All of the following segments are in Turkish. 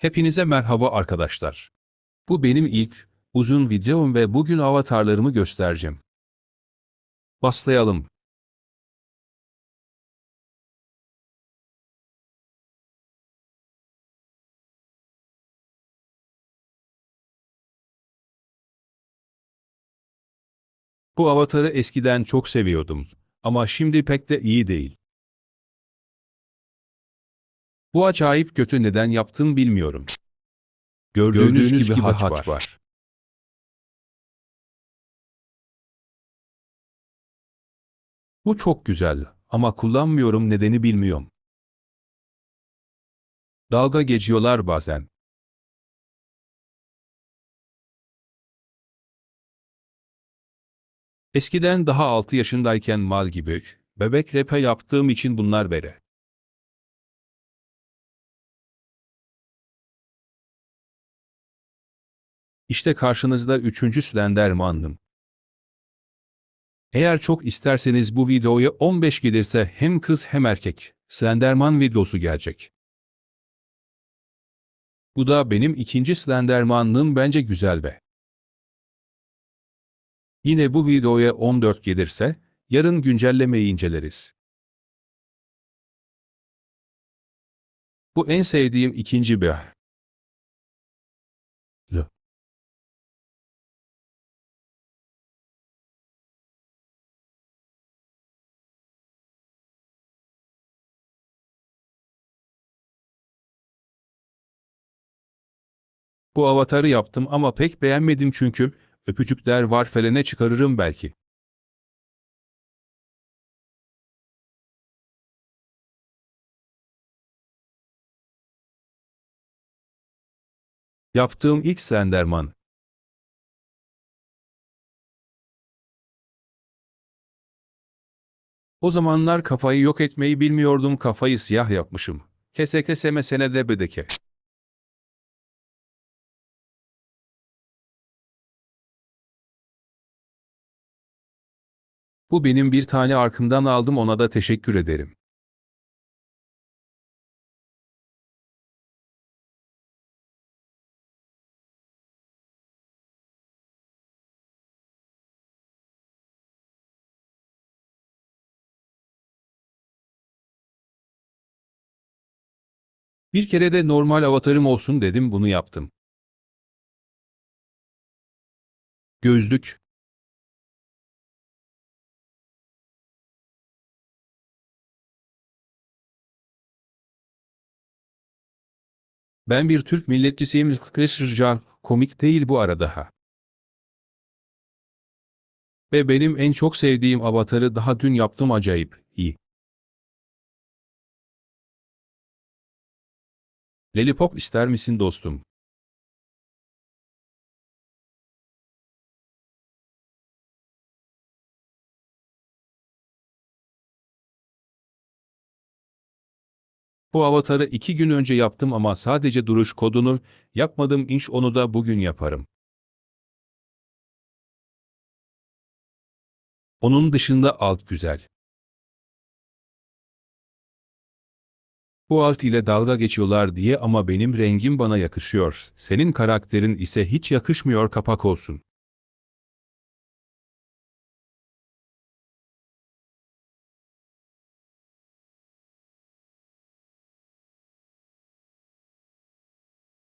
Hepinize merhaba arkadaşlar. Bu benim ilk uzun videom ve bugün avatarlarımı göstereceğim. Başlayalım. Bu avatarı eskiden çok seviyordum ama şimdi pek de iyi değil. Bu acayip kötü neden yaptım bilmiyorum. Gördüğünüz, gibi, haç, var. Bu çok güzel ama kullanmıyorum nedeni bilmiyorum. Dalga geçiyorlar bazen. Eskiden daha 6 yaşındayken mal gibi, bebek repe yaptığım için bunlar bere. İşte karşınızda üçüncü Slenderman'ım. Eğer çok isterseniz bu videoya 15 gelirse hem kız hem erkek Slenderman videosu gelecek. Bu da benim ikinci Slenderman'ım bence güzel be. Yine bu videoya 14 gelirse yarın güncellemeyi inceleriz. Bu en sevdiğim ikinci bir. Bu avatarı yaptım ama pek beğenmedim çünkü öpücükler var felene çıkarırım belki. Yaptığım ilk Slenderman. O zamanlar kafayı yok etmeyi bilmiyordum kafayı siyah yapmışım. Kese keseme senede bedeke. Bu benim bir tane arkımdan aldım ona da teşekkür ederim. Bir kere de normal avatarım olsun dedim bunu yaptım. Gözlük. Ben bir Türk milletçisiyim. Kışırcan, komik değil bu arada ha. Ve benim en çok sevdiğim avatarı daha dün yaptım acayip iyi. Lollipop ister misin dostum? Bu avatarı iki gün önce yaptım ama sadece duruş kodunu yapmadım inş onu da bugün yaparım. Onun dışında alt güzel. Bu alt ile dalga geçiyorlar diye ama benim rengim bana yakışıyor. Senin karakterin ise hiç yakışmıyor kapak olsun.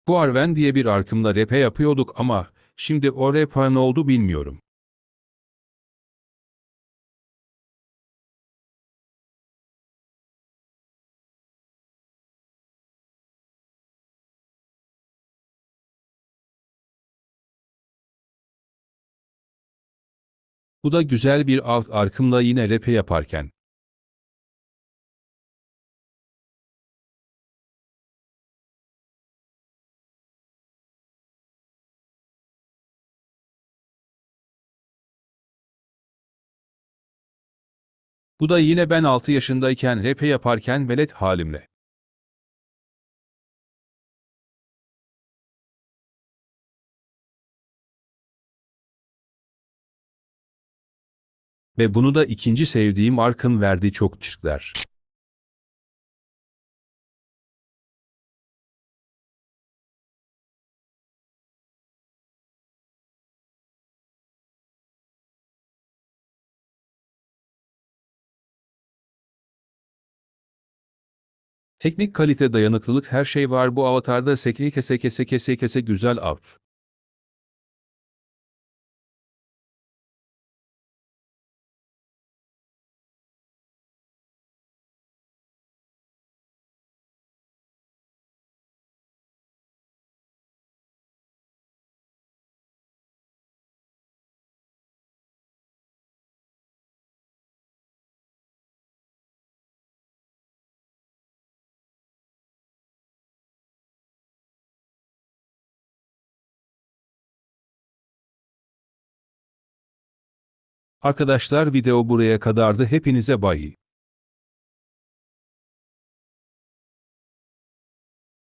Bu Arven diye bir arkımla repe yapıyorduk ama şimdi o repa ne oldu bilmiyorum. Bu da güzel bir alt arkımla yine repe yaparken. Bu da yine ben 6 yaşındayken repe yaparken velet halimle. Ve bunu da ikinci sevdiğim Ark'ın verdiği çok çiftler. Teknik kalite dayanıklılık her şey var bu avatarda seke kese kese kese kese güzel av. Arkadaşlar video buraya kadardı hepinize bay.